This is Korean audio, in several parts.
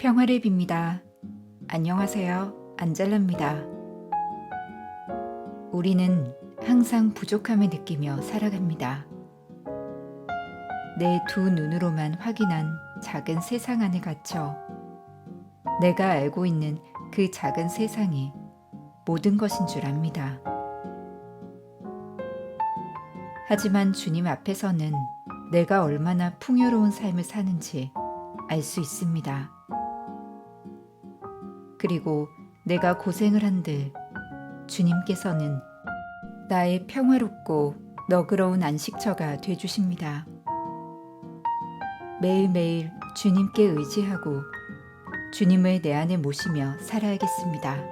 평화를 빕니다. 안녕하세요. 안젤라입니다. 우리는 항상 부족함을 느끼며 살아갑니다. 내 두 눈으로만 확인한 작은 세상 안에 갇혀 내가 알고 있는 그 작은 세상이 모든 것인 줄 압니다. 하지만 주님 앞에서는 내가 얼마나 풍요로운 삶을 사는지 알 수 있습니다. 그리고 내가 고생을 한들 주님께서는 나의 평화롭고 너그러운 안식처가 되 주십니다. 매일매일 주님께 의지하고 주님을 내 안에 모시며 살아야겠습니다.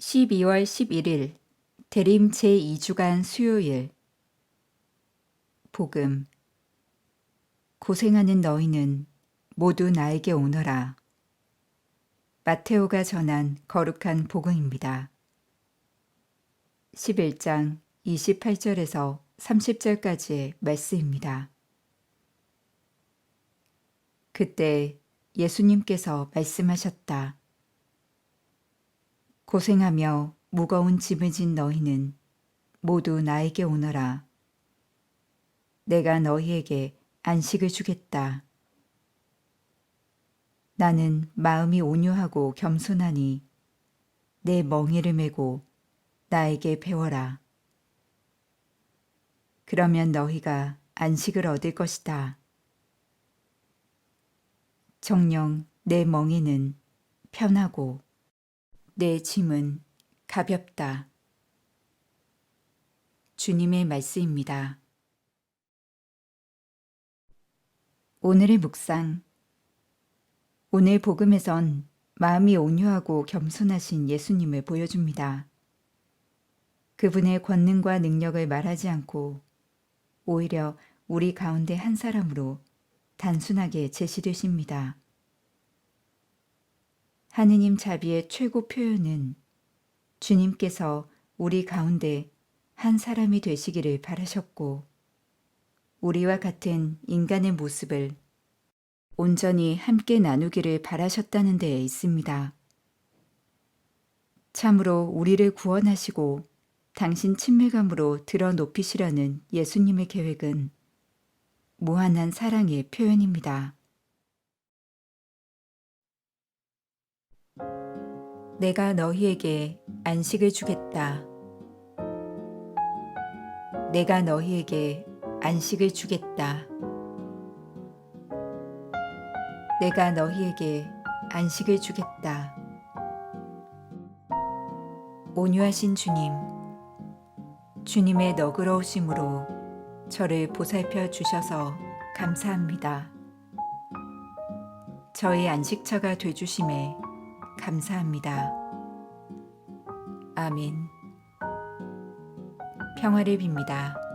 (12월 11일) 대림 제2주간 수요일 복음 고생하는 너희는 모두 나에게 오너라. 마테오가 전한 거룩한 복음입니다. 11장 28절에서 30절까지의 말씀입니다. 그때 예수님께서 말씀하셨다. 고생하며 무거운 짐을 진 너희는 모두 나에게 오너라. 내가 너희에게 안식을 주겠다. 나는 마음이 온유하고 겸손하니 내 멍에를 메고 나에게 배워라. 그러면 너희가 안식을 얻을 것이다. 정령 내 멍에는 편하고 내 짐은 가볍다. 주님의 말씀입니다. 오늘의 묵상. 오늘 복음에선 마음이 온유하고 겸손하신 예수님을 보여줍니다. 그분의 권능과 능력을 말하지 않고 오히려 우리 가운데 한 사람으로 단순하게 제시되십니다. 하느님 자비의 최고 표현은 주님께서 우리 가운데 한 사람이 되시기를 바라셨고 우리와 같은 인간의 모습을 온전히 함께 나누기를 바라셨다는 데에 있습니다. 참으로 우리를 구원하시고 당신 친밀감으로 들어 높이시려는 예수님의 계획은 무한한 사랑의 표현입니다. 내가 너희에게 안식을 주겠다. 내가 너희에게 안식을 주겠다. 내가 너희에게 안식을 주겠다. 온유하신 주님, 주님의 너그러우심으로 저를 보살펴 주셔서 감사합니다. 저의 안식처가 되주심에 감사합니다. 아멘. 평화를 빕니다.